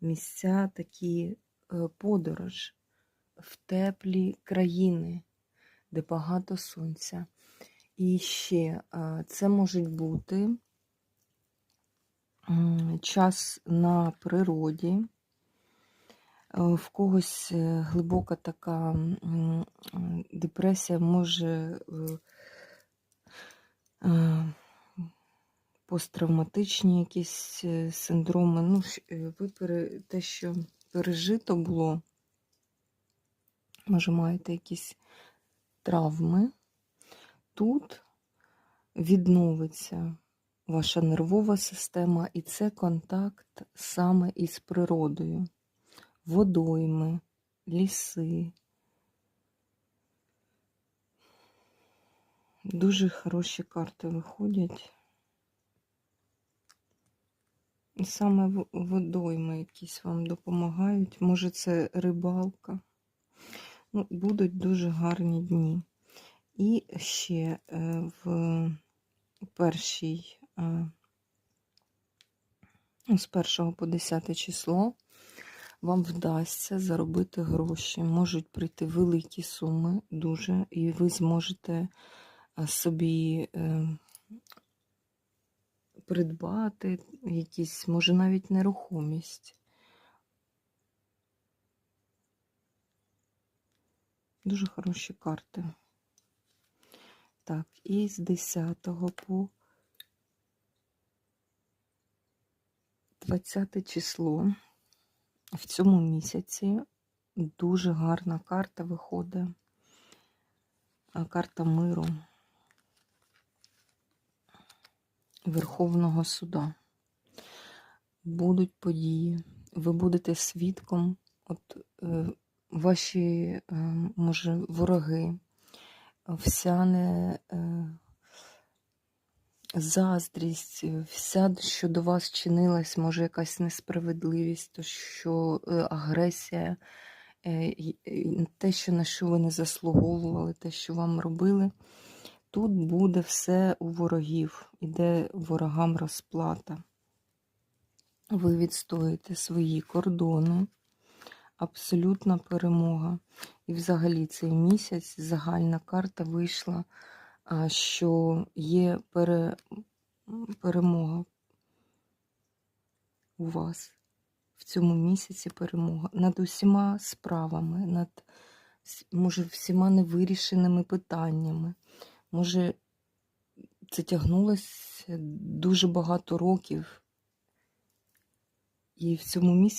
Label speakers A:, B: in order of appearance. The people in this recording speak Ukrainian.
A: місця такі е, подорож в теплі країни, де багато сонця. І ще е, це можуть бути час на природі. Е, В когось глибока така депресія може посттравматичні якісь е, синдроми. Ну, е, ви те, що пережито було, може, маєте якісь травми. Тут відновиться ваша нервова система, і це контакт саме із природою, водойми, ліси. Дуже хороші карти виходять. І саме водойми якісь вам допомагають. Може, це рибалка. Ну, будуть дуже гарні дні. І ще е, в першій, е, ну, з 1 по 10 число вам вдасться заробити гроші. Можуть прийти великі суми, дуже, і ви зможете е, собі придбати якісь, може, навіть нерухомість. Дуже хороші карти. Так, і з 10 по 20 число в цьому місяці дуже гарна карта виходить. Карта миру Верховного суда. Будуть події. Ви будете свідком, от е, ваші, е, може, вороги, вся не е, заздрість, вся, що до вас чинилась, може якась несправедливість, то що е, агресія, е, те, що на що ви не заслуговували, те, що вам робили. Тут буде все у ворогів, іде ворогам розплата. Ви відстоїте свої кордони, абсолютна перемога. І взагалі цей місяць загальна карта вийшла, що є пере... перемога у вас. В цьому місяці перемога над усіма справами, над може всіма невирішеними питаннями. Може, це тягнулося дуже багато років. І в цьому місяці